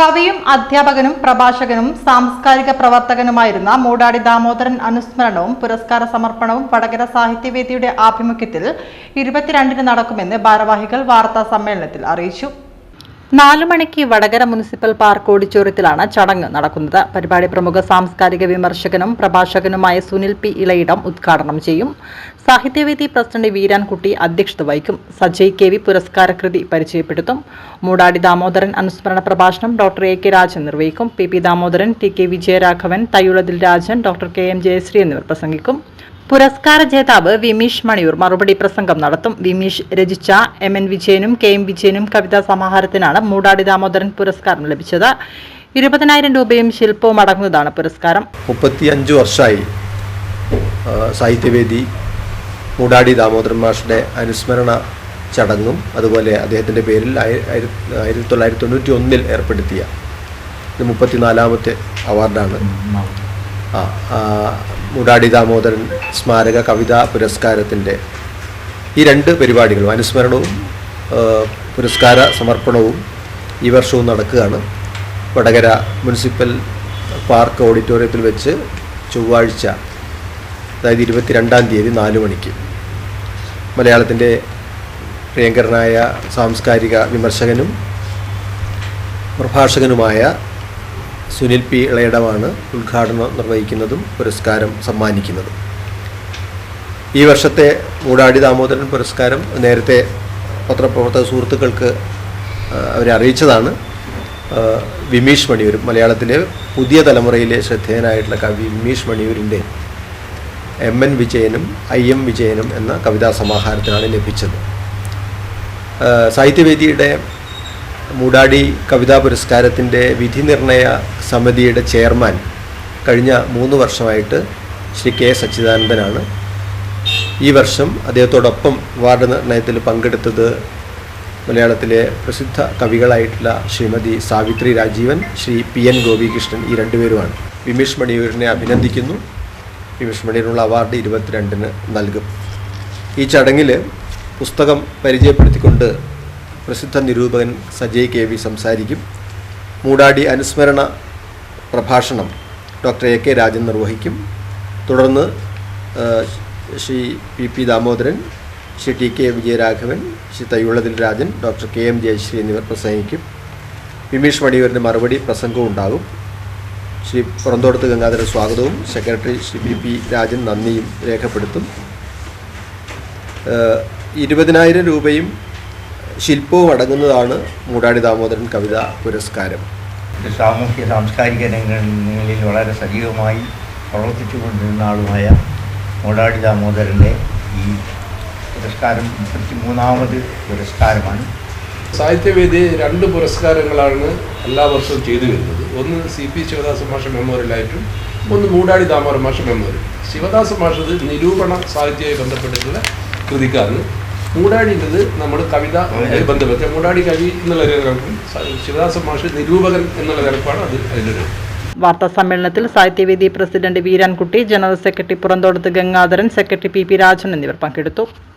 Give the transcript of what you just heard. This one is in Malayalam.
കവിയും അധ്യാപകനും പ്രഭാഷകനും സാംസ്കാരിക പ്രവർത്തകനുമായിരുന്ന മൂടാടി ദാമോദരൻ അനുസ്മരണവും പുരസ്കാര സമർപ്പണവും വടകര സാഹിത്യവേദിയുടെ ആഭിമുഖ്യത്തിൽ ഇരുപത്തിരണ്ടിന് നടക്കുമെന്ന് ഭാരവാഹികൾ വാർത്താ സമ്മേളനത്തിൽ അറിയിച്ചു. നാലു മണിക്ക് വടകര മുനിസിപ്പൽ പാർക്ക് ഓഡിറ്റോറിയത്തിലാണ് ചടങ്ങ് നടക്കുന്നത്. പരിപാടി പ്രമുഖ സാംസ്കാരിക വിമർശകനും പ്രഭാഷകനുമായ സുനിൽ പി ഇളയിടം ഉദ്ഘാടനം ചെയ്യും. സാഹിത്യവേദി പ്രസിഡന്റ് വീരാൻകുട്ടി അധ്യക്ഷത വഹിക്കും. സജയ് കെ വി പുരസ്കാരകൃതി പരിചയപ്പെടുത്തും. മൂടാടി ദാമോദരൻ അനുസ്മരണ പ്രഭാഷണം ഡോക്ടർ എ. കെ. രാജൻ നിർവഹിക്കും. P. P Damodaran T. K. Vijayaraghavan Thayyullathil Rajan doctor K. M. Jayasree എന്നിവർ പ്രസംഗിക്കും. പുരസ്കാര ജേതാവ് വിമീഷ് മണിയൂർ മറുപടി പ്രസംഗം നടത്തും. വിമീഷ് രചിച്ച എം എൻ വിജയനും കെ എം വിജയനും കവിതാ സമാഹാരത്തിനാണ് മൂടാടി ദാമോദരൻ പുരസ്കാരം ലഭിച്ചത്. ഇരുപതിനായിരം രൂപയും ശില്പവും അടങ്ങുന്നതാണ് പുരസ്കാരം. മുപ്പത്തിയഞ്ച് വർഷമായി സാഹിത്യവേദി മൂടാടി ദാമോദരൻ മാഷിന്റെ അനുസ്മരണ ചടങ്ങും അതുപോലെ അദ്ദേഹത്തിന്റെ പേരിൽ ആയി- ആയിര- ആയിരത്തി തൊള്ളായിരത്തി തൊണ്ണൂറ്റി ഒന്നിൽ ഏർപ്പെടുത്തിയ മുപ്പത്തിനാലാമത്തെ അവാർഡാണ്. മൂടാടി ദാമോദരൻ സ്മാരക കവിതാ പുരസ്കാരത്തിന്റെ ഈ രണ്ട് പരിപാടികളും അനുസ്മരണവും പുരസ്കാര സമർപ്പണവും ഈ വർഷവും നടക്കുകയാണ്. വടകര മുനിസിപ്പൽ പാർക്ക് ഓഡിറ്റോറിയത്തിൽ വെച്ച് ചൊവ്വാഴ്ച അതായത് ഇരുപത്തിരണ്ടാം തീയതി നാല് മണിക്ക് മലയാളത്തിന്റെ പ്രിയങ്കരനായ സാംസ്കാരിക വിമർശകനും പ്രഭാഷകനുമായ സുനിൽ പി ഇളയിടമാണ് ഉദ്ഘാടനം നിർവഹിക്കുന്നതും പുരസ്കാരം സമ്മാനിക്കുന്നതും. ഈ വർഷത്തെ മൂടാടി ദാമോദരൻ പുരസ്കാരം നേരത്തെ പത്രപ്രവർത്തക സുഹൃത്തുക്കൾക്ക് അവരെ അറിയിച്ചതാണ്. വിമീഷ് മണിയൂർ മലയാളത്തിലെ പുതിയ തലമുറയിലെ ശ്രദ്ധേയനായിട്ടുള്ള കവി വിമീഷ് മണിയൂരിന്റെ എം എൻ വിജയനും ഐ എം വിജയനും എന്ന കവിതാ സമാഹാരത്തിനാണ് ലഭിച്ചത്. സാഹിത്യവേദിയുടെ മൂടാടി കവിതാ പുരസ്കാരത്തിന്റെ വിധി നിർണയ സമിതിയുടെ ചെയർമാൻ കഴിഞ്ഞ മൂന്ന് വർഷമായിട്ട് ശ്രീ കെ സച്ചിദാനന്ദനാണ്. ഈ വർഷം അദ്ദേഹത്തോടൊപ്പം വാർഡ് നിർണയത്തിൽ പങ്കെടുത്തത് മലയാളത്തിലെ പ്രസിദ്ധ കവികളായിട്ടുള്ള ശ്രീമതി സാവിത്രി രാജീവൻ ശ്രീ പി എൻ ഗോപികൃഷ്ണൻ ഈ രണ്ടുപേരുമാണ് വിമീഷ് മണിയൂരിനെ അഭിനന്ദിക്കുന്നു. വിമീഷ് മണിയൂരിനുള്ള അവാർഡ് ഇരുപത്തിരണ്ടിന് നൽകും. ഈ ചടങ്ങിൽ പുസ്തകം പരിചയപ്പെടുത്തിക്കൊണ്ട് പ്രസിദ്ധ നിരൂപകൻ സജയ് കെ വി സംസാരിക്കും. മൂടാടി അനുസ്മരണ പ്രഭാഷണം ഡോക്ടർ എ കെ രാജൻ നിർവഹിക്കും. തുടർന്ന് Shri P P Damodaran Shri T K Vijayaraghavan Shri Thayyullathil Rajan doctor K M Jayasree എന്നിവർ പ്രസംഗിക്കും. വിമീഷ് മണിയൂരിന്റെ മറുപടി പ്രസംഗവും ഉണ്ടാകും. ശ്രീ പുറന്തോടത്ത് ഗംഗാധര സ്വാഗതവും. Secretary Shri P P Rajan നന്ദിയും രേഖപ്പെടുത്തും. ഇരുപതിനായിരം രൂപയും ശില്പവും അടങ്ങുന്നതാണ് മൂടാടി ദാമോദരൻ കവിതാ പുരസ്കാരം. സാമൂഹ്യ സാംസ്കാരിക രംഗങ്ങളിൽ വളരെ സജീവമായി പ്രവർത്തിച്ചു കൊണ്ടിരുന്ന ആളുമായ മൂടാടി ദാമോദരന്റെ ഈ പുരസ്കാരം മുപ്പത്തി മൂന്നാമത് പുരസ്കാരമാണ്. സാഹിത്യവേദി രണ്ട് പുരസ്കാരങ്ങളാണ് എല്ലാ വർഷവും ചെയ്തു വരുന്നത്. ഒന്ന് സി പി ശിവദാസ മാഷ മെമ്മോറിയലായിട്ടും ഒന്ന് മൂടാടി ദാമോദര മാഷ മെമ്മോറിയൽ. ശിവദാസ മാഷത് നിരൂപണ സാഹിത്യവുമായി ബന്ധപ്പെട്ടിട്ടുള്ള കൃതിക്കാണ് മൂടാടിന്റെത് നമ്മൾ കവിത ബന്ധപ്പെട്ട മൂടാടി കവി എന്നുള്ള നിലക്കും ശിവദാസ മാഷ് നിരൂപകൻ എന്നുള്ള നിലപ്പാണ് അത് അതിന്റെ വാർത്താ സമ്മേളനത്തിൽ സാഹിത്യവേദി president Veerankutty general secretary Puranthodath Gangadharan secretary P P Rajan എന്നിവർ പങ്കെടുത്തു.